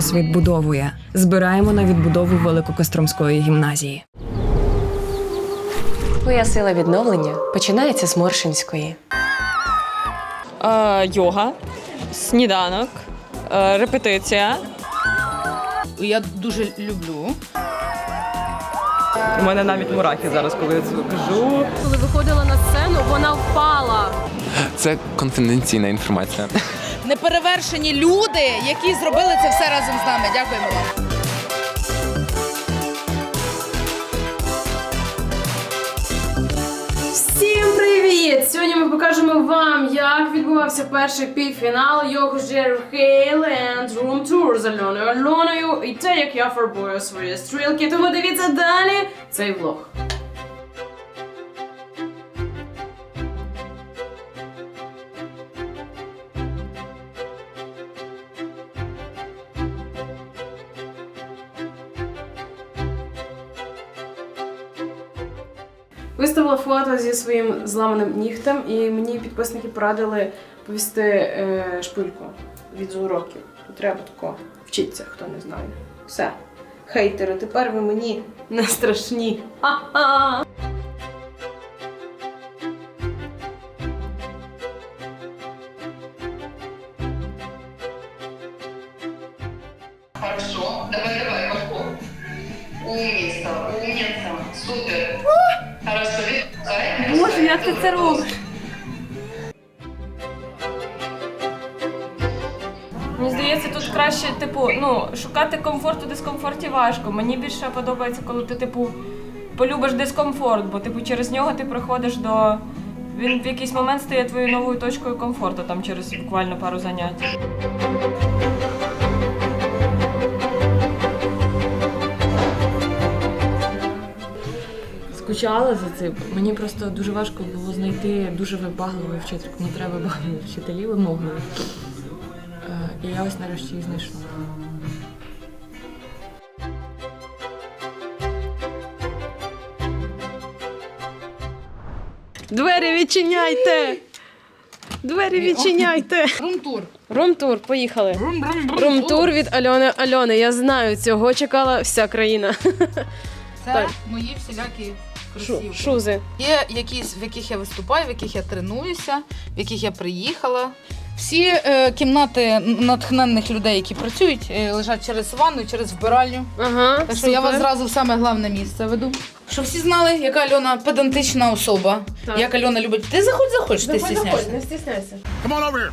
колос відбудовує. Збираємо на відбудову Великокостромської гімназії. Твоя сила відновлення починається з Моршинської. Е, йога, сніданок, е, репетиція. Я дуже люблю. У мене навіть мурахи зараз, коли я це кажу. Коли виходила на сцену, вона впала. Це конфіденційна інформація. Неперевершені люди, які зробили це все разом з нами. Дякуємо вам. Всім привіт! Сьогодні ми покажемо вам, як відбувався перший півфінал його Джеру Хейленд Room Tour з Альоною Альоною і те, як я фарбую свої стрілки. Тому дивіться далі цей влог. Фото зі своїм зламаним нігтем, і мені підписники порадили повісти е, шпильку від уроків. Треба тако вчитися, хто не знає. Все. Хейтери, тепер ви мені не страшні. Ха-ха! Мені здається, тут краще, типу, ну, шукати комфорт у дискомфорті важко. Мені більше подобається, коли ти, типу, полюбиш дискомфорт, бо типу через нього ти приходиш до. Він в якийсь момент стає твоєю новою точкою комфорту, там через буквально пару занять. Скучала за цим. Мені просто дуже важко було знайти дуже вибагливу вчительку. Мені треба вибагливих вчителів вимогливих. І я ось нарешті її знайшла. Двері відчиняйте! Двері відчиняйте! Румтур. Румтур, поїхали. Румтур від Альони Альони. Я знаю, цього чекала вся країна. Це Так. мої всілякі Шу- кросівки. Шузи. Є якісь, в яких я виступаю, в яких я тренуюся, в яких я приїхала. Всі е, кімнати натхненних людей, які працюють, е, лежать через ванну, через вбиральню. Ага. Так що я супер. вас зразу в саме головне місце веду. Щоб всі знали, яка Альона педантична особа. Так. Як Альона любить. Ти заходь, заходь, що ти Заходь, стісняєшся. заходь, не стісняйся. Come on over here.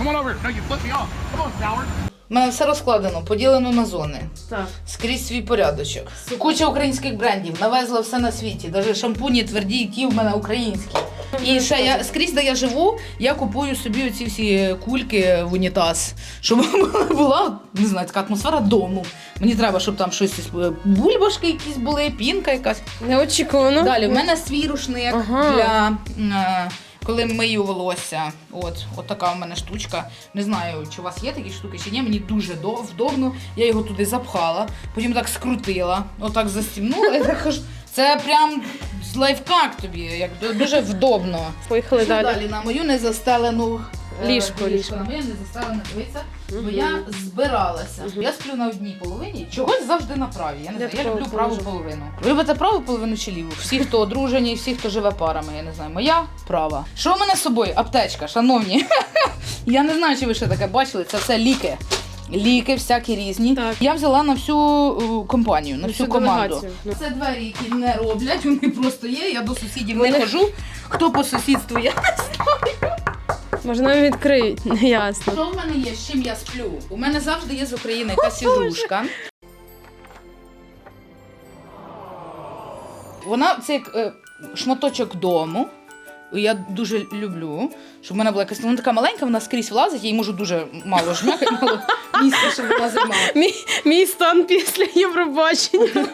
Come on over here. No, you flip me off. Come on, coward. У мене все розкладено, поділено на зони. Так. Скрізь свій порядочок. Куча українських брендів, навезла все на світі. Навіть шампуні тверді, які в мене українські. І ще я скрізь, де я живу, я купую собі оці всі кульки в унітаз, щоб була не знаю, така атмосфера дому. Мені треба, щоб там щось е, бульбашки якісь були, пінка якась. Неочікувано. Далі в мене свій рушник Ага. для е, коли мию волосся. От, от така в мене штучка. Не знаю, чи у вас є такі штуки чи ні. Мені дуже вдобно. Я його туди запхала, потім так скрутила, отак застібнула. і так кажу. Це прям лайфхак тобі, як дуже вдобно. Поїхали далі. далі на мою незастелену е, Ліжко, ліжко. На моє незастелене дивиться, бо я збиралася. Я сплю на одній половині, чогось завжди на правій. Я не знаю, я люблю праву половину. Ви любите праву половину чи ліву? Всі, хто одружені, всі, хто живе парами, я не знаю. Моя права. Що в мене з собою? Аптечка, шановні. я не знаю, чи ви ще таке бачили. Це все ліки. Ліки, всякі різні. Так. Я взяла на всю е, компанію, на всю, всю команду. Ну. Це двері, які не роблять, вони просто є. Я до сусідів не хожу. Хто по сусідству, я не знаю. Може, нам відкриють, не ясно. Що в мене є, з чим я сплю? У мене завжди є з України якась ігрушка. Вона це як е, шматочок дому. Я дуже люблю, щоб в мене була якась вона така маленька, вона скрізь влазить, я їй можу дуже мало жмякати, мало місця, щоб вона займала. Мій, мій стан після Євробачення.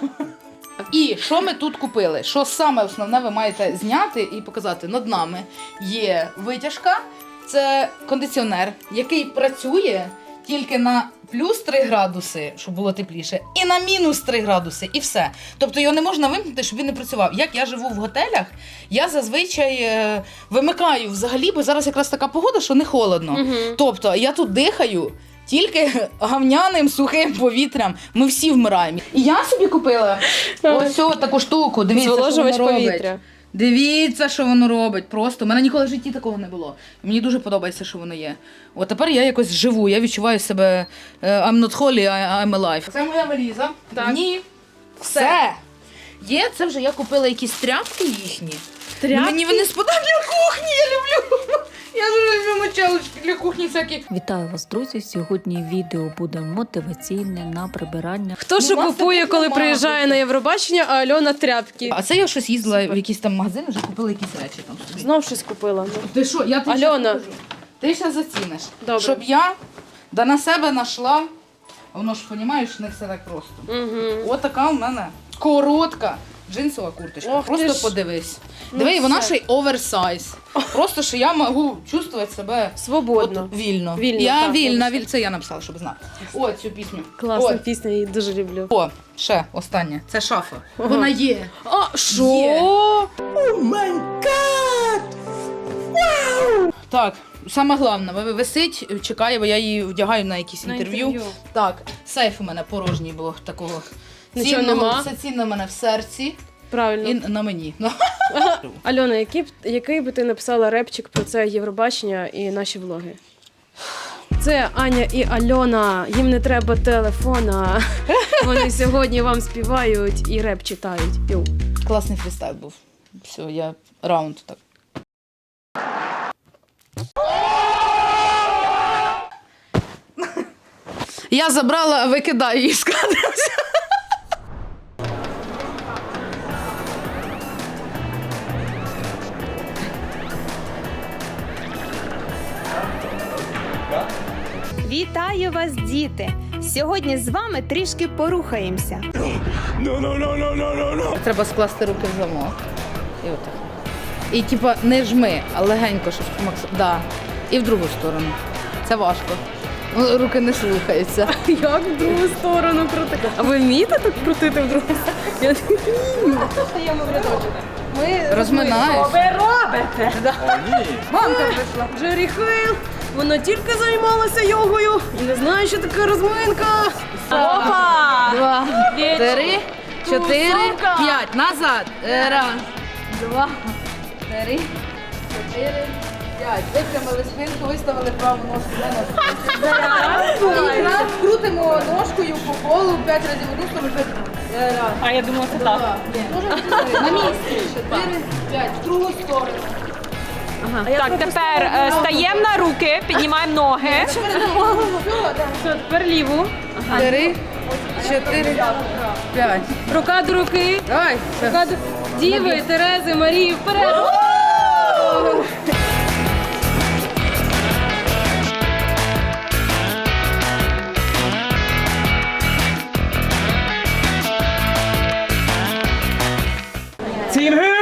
І що ми тут купили? Що саме основне ви маєте зняти і показати? Над нами є витяжка, це кондиціонер, який працює тільки на плюс 3 градуси, щоб було тепліше, і на мінус 3 градуси, і все. Тобто його не можна вимкнути, щоб він не працював. Як я живу в готелях, я зазвичай е, вимикаю взагалі, бо зараз якраз така погода, що не холодно. Тобто я тут дихаю. Тільки гавняним сухим повітрям ми всі вмираємо. І я собі купила ось таку штуку. Дивіться, що воно робить. повітря. Дивіться, що воно робить. Просто у мене ніколи в житті такого не було. Мені дуже подобається, що воно є. От тепер я якось живу, я відчуваю себе е, I'm not holy, I'm alive. Це моя валіза. Так. Ні. Все. Є, це вже я купила якісь тряпки їхні. Тряпки? Мені вони сподобали для кухні, я люблю. Я дуже люблю мочалочки для кухні всякі. Вітаю вас, друзі! Сьогодні відео буде мотиваційне на прибирання. Хто що Ну, купує, коли приїжджає на Євробачення, а Альона тряпки. А це я щось їздила в якийсь там магазин, вже купила якісь речі там. Знов щось купила. ну. Ти що, я тобі Альона. щас. Ти ще заціниш. Добре. Щоб я да на себе знайшла. Воно ж, розумієш, не все так просто. Угу. Така у мене коротка джинсова курточка. Ох ти Просто ж. подивись. Ну Диви, і вона все. ще й оверсайз. Просто що я можу чувствувати себе Свободно. от, вільно. Вільно, я так, вільна, віль... це я написала, щоб знати. О, цю пісню. Класна О, пісня, її дуже люблю. О, ще останнє. Це шафа. Вона є. А, Є. що? Так, саме головне, ви- висить, чекає, бо я її вдягаю на якісь На інтерв'ю. інтерв'ю. Так, сейф у мене порожній було такого. Нічого цінного. нема? Це цінно в мене в серці Правильно. і на мені. Альона, який, б- який би ти написала репчик про це Євробачення і наші влоги? Це Аня і Альона. Їм не треба телефона. Вони сьогодні вам співають і реп читають. Йоу. Класний фрістайл був. Все, я раунд так. Я забрала, викидаю її з кадру. Вітаю вас, діти! Сьогодні з вами трішки порухаємося. Треба скласти руки в замок. І отак. І типа не жми, а легенько, щоб макс... да. І в другу сторону. Це важко. Ну, Руки не слухаються. Як в другу сторону крутити? А ви вмієте так крутити в другу сторону? Я не вмію. Ми Розминаєш. ви робите? Мамка прийшла. Джері Хейл. Вона тільки займалася йогою і не знає, що таке розминка. Опа! Два, три, чотири, Тусовка. п'ять. Назад. Е, Раз, два, три, чотири, п'ять. Випрямили спинку, виставили праву ножку за ножку. І раз крутимо ножкою по колу п'ять разів в одну сторону, п'ять. Е, Раз, А я думала, це так. два, ні, на місці. Чотири, п'ять. В другу сторону. Так, тепер е, стаємо на руки, піднімаємо ноги. Все, тепер ліву. Три, чотири, п'ять. Рука до руки. Давай. Рука до... Діви, Терези, Марії, вперед. Друзі,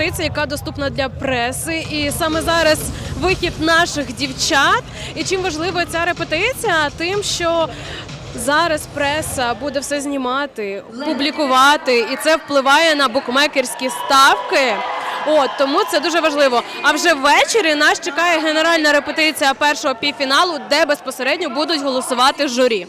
репетиції, яка доступна для преси. І саме зараз вихід наших дівчат. І чим важлива ця репетиція? Тим, що зараз преса буде все знімати, публікувати, і це впливає на букмекерські ставки. От тому це дуже важливо. А вже ввечері нас чекає генеральна репетиція першого півфіналу, де безпосередньо будуть голосувати журі.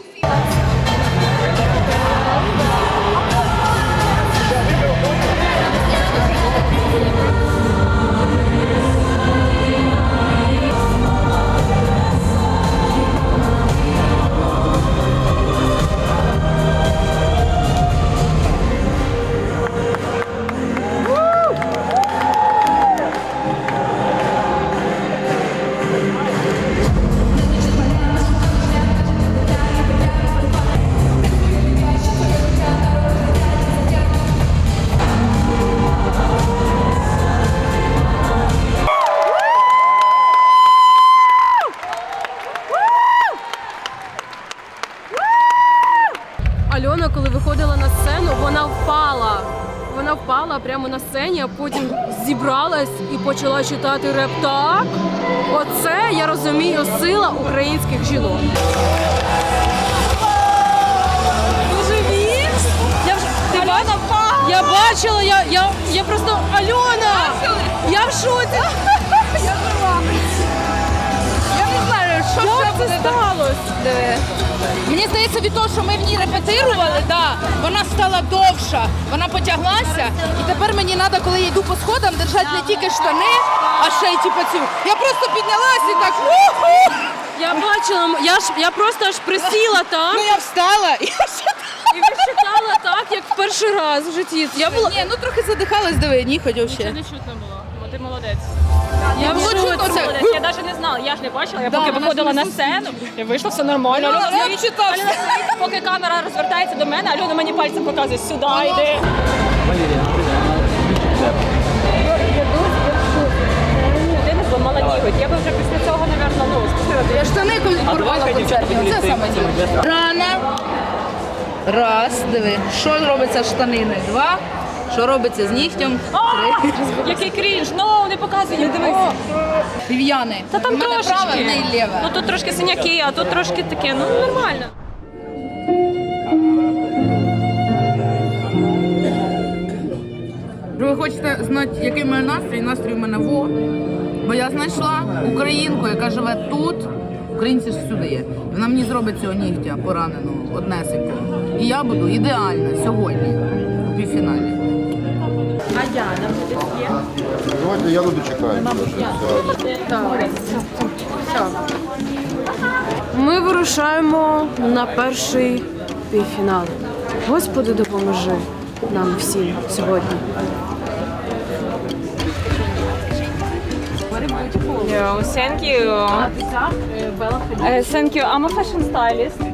А потім зібралась і почала читати реп так. Оце я розумію сила українських жінок. Ви живі? Я вже ти бачила? Я бачила, я, я, я просто Альона! Я в шоці! Це сталося? Мені здається, від того, що ми в ній репетирували, да, вона стала довша, вона потяглася, і тепер мені треба, коли я йду по сходам, держати не тільки штани, а ще й типу цю. Я просто піднялася і так. «Уху!» Я бачила, я ж я просто аж присіла там Ну я встала і і відчитала так, як в перший раз в житті. Я була Ні, ну трохи задихалась, диви, ні хоч Це не чутно було. Бо ти молодець. Я було в це. Молодець. Я навіть не знала, я ж не бачила. Я Да, поки вона виходила на сцену, і вийшло все нормально. Альона, Альона реп стоїть, читав. Альона стоїть, поки камера розвертається до мене, Альона мені пальцем показує, сюди йди. Людина зламала ніготь. Я би вже після цього, напевно, ну, спустила. Я штани коли порвала в. Це саме діло. Рана. Раз, диви. Що робиться з штаниною? Два. Що робиться з нігтем? Який крінж, ну не показуй, не дивись. Пів'яни. Та там в неї ліве. Ну тут трошки синяки, а тут трошки таке, ну нормально. Ви хочете знати, який в мене настрій? Настрій в мене во. Бо я знайшла українку, яка живе тут. Українці ж всюди є. Вона мені зробить цього нігтя пораненого, однесенького. І я буду ідеальна сьогодні у півфіналі. Давайте я буду чекати. Ми вирушаємо на перший півфінал. Господи, допоможи нам всім сьогодні. Thank you. Thank you. I'm a fashion stylist.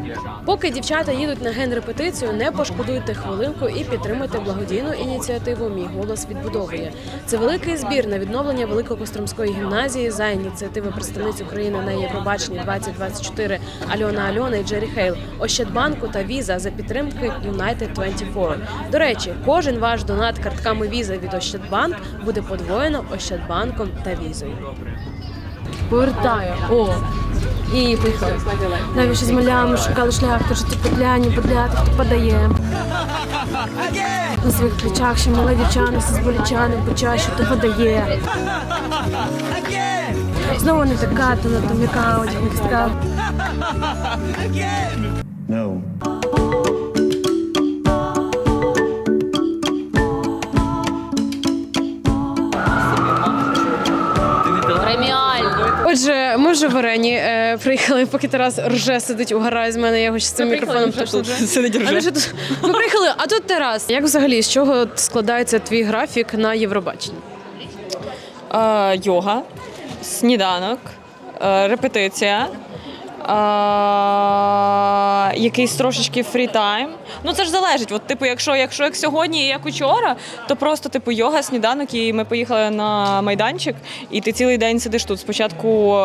Поки дівчата їдуть на ген-репетицію, не пошкодуйте хвилинку і підтримуйте благодійну ініціативу Мій голос відбудовує. Це великий збір на відновлення Великокостромської гімназії за ініціативи представниць України на Євробаченні 2024 Альона Альона і Джері Хейл, Ощадбанку та Віза за підтримки United 24. До речі, кожен ваш донат картками Віза від Ощадбанк буде подвоєно Ощадбанком та Візою. Повертаю. О, і поїхали. Навіщо з малями шукали шлях, то життя петляні, подляти, хто подає. На своїх плечах ще мала дівчана, все з болічаним почаще, то подає. Знову не така, то на то яка одяг не кістка. Отже, ми вже в арені е, приїхали, поки Тарас рже сидить у гаражі з мене, я його з цим мікрофоном тут. А ми, тут- ми приїхали, а тут Тарас. Як взагалі з чого складається твій графік на Євробаченні? Е, йога, сніданок, е, репетиція. е, якийсь трошечки фрітайм. Ну це ж залежить. От, типу, якщо, якщо як сьогодні, як учора, то просто типу йога, сніданок, і ми поїхали на майданчик, і ти цілий день сидиш тут. Спочатку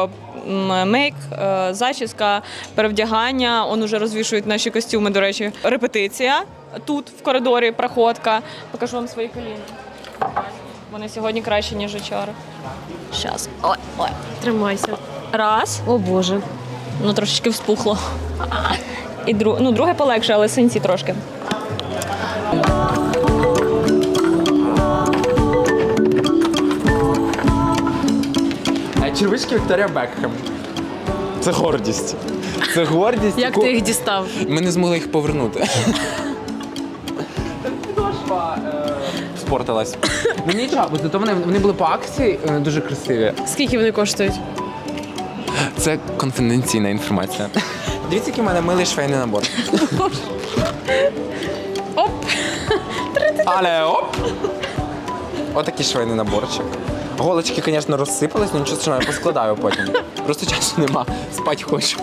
мейк, е, зачіска, перевдягання. Он уже розвішують наші костюми. До речі, репетиція тут в коридорі, проходка. Покажу вам свої коліна. Вони сьогодні краще, ніж вчора. Щас. Ой, ой. Тримайся. Раз. О Боже. Ну, трошечки вспухло. І друг... ну, друге полегше, але синці трошки. Червички Вікторія Бекхем. Це гордість. Це гордість. Як ти їх дістав? Ми не змогли їх повернути. Спортилась. Ну нічого, бо зато вони, вони були по акції е, дуже красиві. Скільки вони коштують? Це конфіденційна інформація. Дивіться, який в мене милий швейний набор. Оп! Але оп! Отакий швейний наборчик. Голочки, звісно, розсипались, але нічого страшного, я поскладаю потім. Просто часу нема. Спать хочу.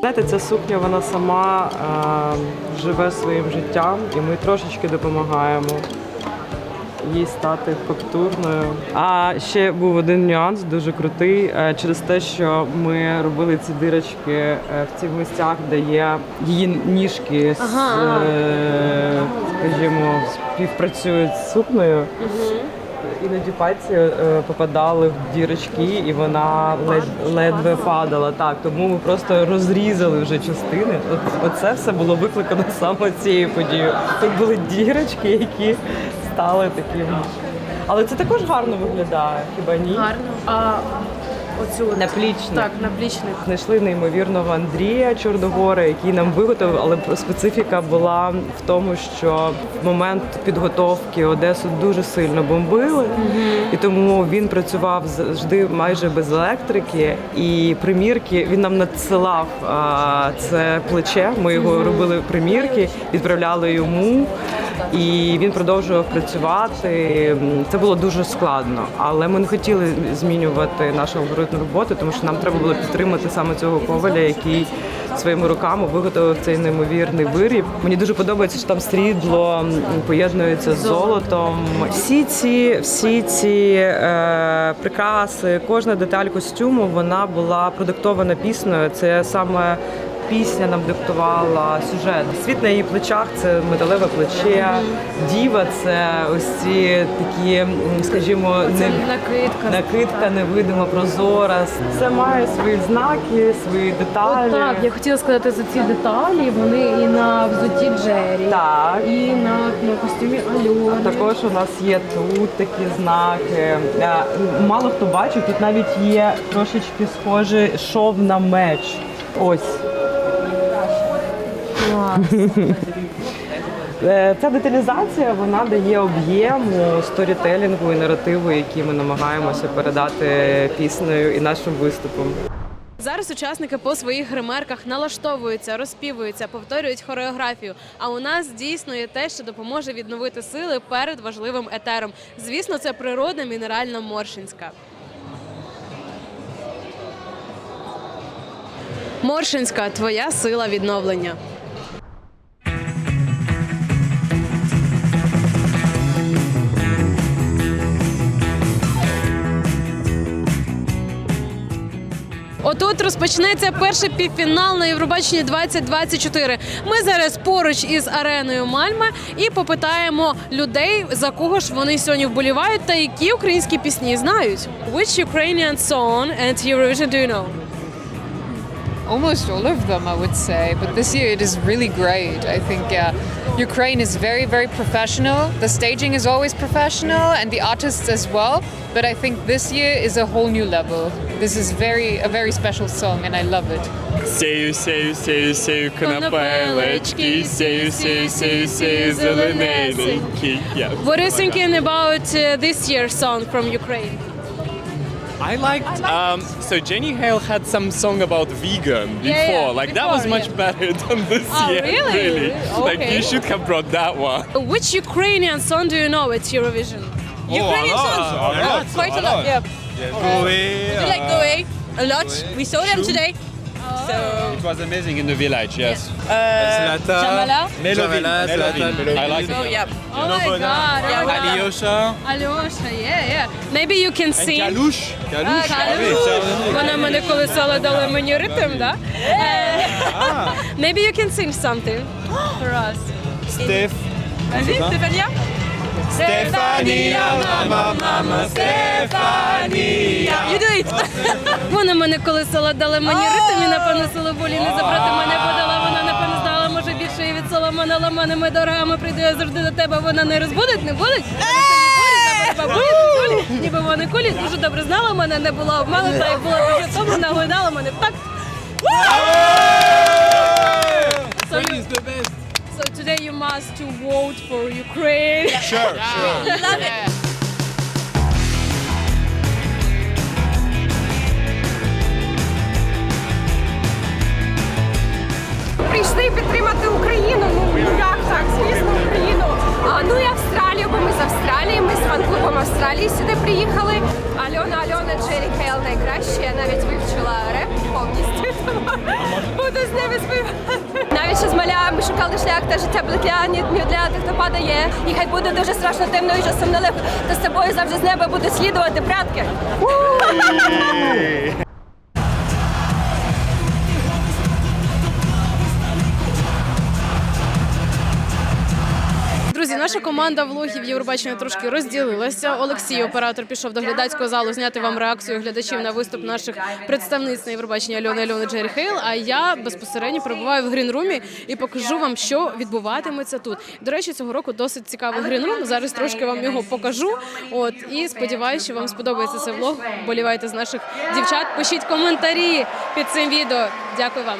Знаєте, ця сукня вона сама е, живе своїм життям, і ми трошечки допомагаємо їй стати фактурною. А ще був один нюанс дуже крутий е, через те, що ми робили ці дирочки е, в цих місцях, де є її ніжки, з, Ага. е, скажімо, співпрацюють з сукнею. Іноді пальці е, попадали в дірочки, і вона ледь, ледве падала. Так, тому ми просто розрізали вже частини. От, оце все було викликано саме цією подією. Тут були дірочки, які стали таким. Але це також гарно виглядає, хіба ні? Гарно. А оцю от- Наплічник. Так, наплічник. Знайшли неймовірного Андрія Чорногора, який нам виготовив, але специфіка була в тому, що в момент підготовки Одесу дуже сильно бомбили, і тому він працював завжди майже без електрики. І примірки він нам надсилав а, це плече. Ми його робили примірки, відправляли йому. І він продовжував працювати. Це було дуже складно, але ми не хотіли змінювати нашу алгоритм роботи, тому що нам треба було підтримати саме цього коваля, який своїми руками виготовив цей неймовірний виріб. Мені дуже подобається, що там срібло поєднується з золотом. Всі ці, всі ці е, прикраси, кожна деталь костюму вона була продиктована піснею. Це саме Пісня нам диктувала сюжет. Світ на її плечах це металеве плече. Діва це ось ці такі, скажімо, не накидка. накидка невидима, прозора. Це має свої знаки, свої деталі. От так, я хотіла сказати за ці деталі. Вони і на взуті Джері, Так. і на, на костюмі Альони. Також у нас є тут такі знаки. Е, Мало хто бачив, тут навіть є трошечки схожий шов на меч. Ось. Е, Ця деталізація вона дає об'єму сторітелінгу і наративу, який ми намагаємося передати піснею і нашим виступом. Зараз учасники по своїх гримерках налаштовуються, розпівуються, повторюють хореографію. А у нас дійсно є те, що допоможе відновити сили перед важливим етером. Звісно, це природна мінеральна моршинська. Моршинська твоя сила відновлення. Отут розпочнеться перший півфінал на Євробаченні 2024. Ми зараз поруч із ареною Мальма і попитаємо людей, за кого ж вони сьогодні вболівають та які українські пісні знають. Which Ukrainian song and Eurovision do you know? Almost all of them, I would say. But this year it is really great. I think uh, Ukraine is very, very professional. The staging is always professional and the artists as well. But I think this year is a whole new level. This is very a very special song and I love it. Сею, сею, сею, сею конопелечки, сею, сею, сею, сею зелененький. Yeah. What are you thinking about uh, this year's song from Ukraine? I liked, um, so Jenny Hale had some song about vegan before. yeah, like that was much yeah. better than this Oh, year. really? Like Okay. you should have brought that one. Which Ukrainian song do you know at Eurovision? Ukrainian a lot, songs? a lot, Quite a a lot, lot. yeah. Goe, Do you like the way? A lot. We saw them Chou. today. So It was amazing in the village, yes. Uh, Jamala? Melody. Melody. I like Oh it. yeah. Oh my god. Oh my god. Alyosha. Alyosha, yeah, yeah. Maybe you can And sing. Kalush. Kalush. Ah, Ah oui, Kalush. ça, Вона мене колесала, дала мені ритм, да? Е, Maybe you can sing something for us. Steph. Vas-y, Stéphania Stefania, mama, mama, Stefania. You Вона мене колесала, дала мені ритм і напевно силу волі не забрати мене подала. Вона напевно знала, може більше і від соломана ламаними дорогами прийду я завжди до тебе. Вона не розбудить, не будить. Бабулі, бабулі, ніби вони кулі дуже добре знала мене, не була обманута і була дуже тому, наглядала мене так. So, you, so today you must to vote for Ukraine. Sure, sure. Love it. Прийшли підтримати Україну. Ну як так, звісно, Україну. А, ну і Австралію, бо ми з Австралії, ми з фан-клубом Австралії сюди приїхали. Альона, Альона, Джері Хейл найкраще. Я навіть вивчила реп повністю. Буду з ними співати. Навіть ще з маля, ми шукали шлях та життя блекля, ні для тих, хто падає. І хай буде дуже страшно темно і часом нелегко, та з тобою завжди з неба будуть слідувати прятки. Команда влогів Євробачення трошки розділилася. Олексій, оператор, пішов до глядацького залу зняти вам реакцію глядачів на виступ наших представниць на Євробачення Альони Альони Джері Хейл. А я безпосередньо перебуваю в грінрумі і покажу вам, що відбуватиметься тут. До речі, цього року досить цікавий грінрум. Зараз трошки вам його покажу. От і сподіваюся, що вам сподобається цей влог. Болівайте з наших дівчат. Пишіть коментарі під цим відео. Дякую вам.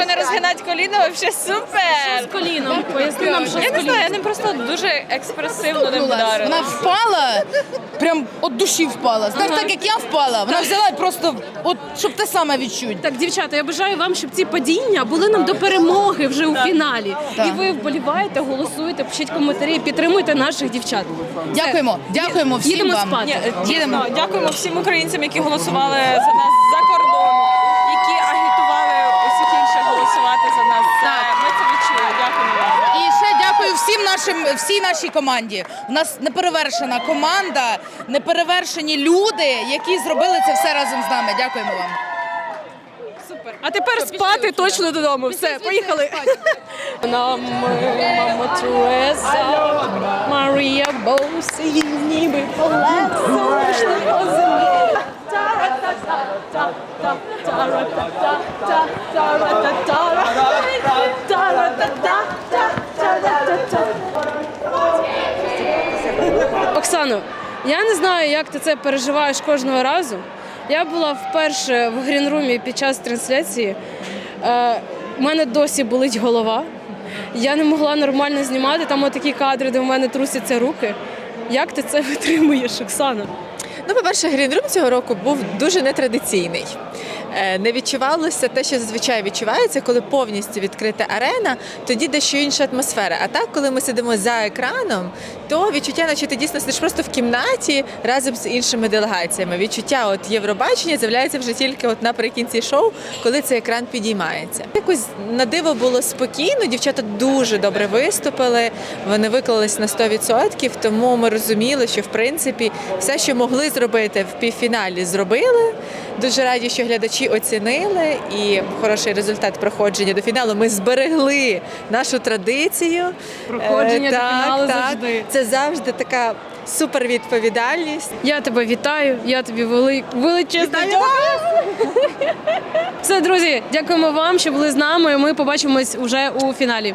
Якщо, не розгинати коліно, взагалі супер. З коліном. Поясни нам, що Я з не знаю, я не просто дуже експресивно не Вона впала, прям от душі впала. Знаєш, Ага. так як я впала, вона взяла і просто, от щоб те саме відчути. Так, дівчата, я бажаю вам, щоб ці падіння були нам до перемоги вже у фіналі. Так. І ви вболіваєте, голосуєте, пишіть коментарі, підтримуйте наших дівчат. Дякуємо, дякуємо всім Їдемо вам. спати. Їдемо. Дякуємо всім українцям, які голосували за нас за кордону, голосувати за нас. Ми це відчули. Дякуємо вам. І ще дякую всім нашим, всій нашій команді. У нас неперевершена команда, неперевершені люди, які зробили це все разом з нами. Дякуємо вам. Супер. А тепер спати точно додому. Все, поїхали. Нам Марія Боусі, ніби колесо Оксано, я не знаю, як ти це переживаєш кожного разу. Я була вперше в грінрумі під час трансляції. Е, У мене досі болить голова. Я не могла нормально знімати. Там отакі кадри, де в мене трусяться руки. Як ти це витримуєш, Оксана? Ну, по-перше, Грінрум цього року був дуже нетрадиційний. Е, Не відчувалося те, що зазвичай відчувається, коли повністю відкрита арена, тоді дещо інша атмосфера. А так, коли ми сидимо за екраном, то відчуття, наче ти дійсно сидиш просто в кімнаті разом з іншими делегаціями. Відчуття от Євробачення з'являється вже тільки от наприкінці шоу, коли цей екран підіймається. Якось на диво було спокійно. Дівчата дуже добре виступили. Вони виклались на 100%, тому ми розуміли, що в принципі все, що могли зробити в півфіналі, зробили. Дуже раді, що глядачі оцінили і хороший результат проходження до фіналу. Ми зберегли нашу традицію. Проходження Е, до фіналу так. завжди. Це завжди така супервідповідальність. Я тебе вітаю, я тобі вели... величезно дякую. Все, друзі, дякуємо вам, що були з нами. Ми побачимось уже у фіналі.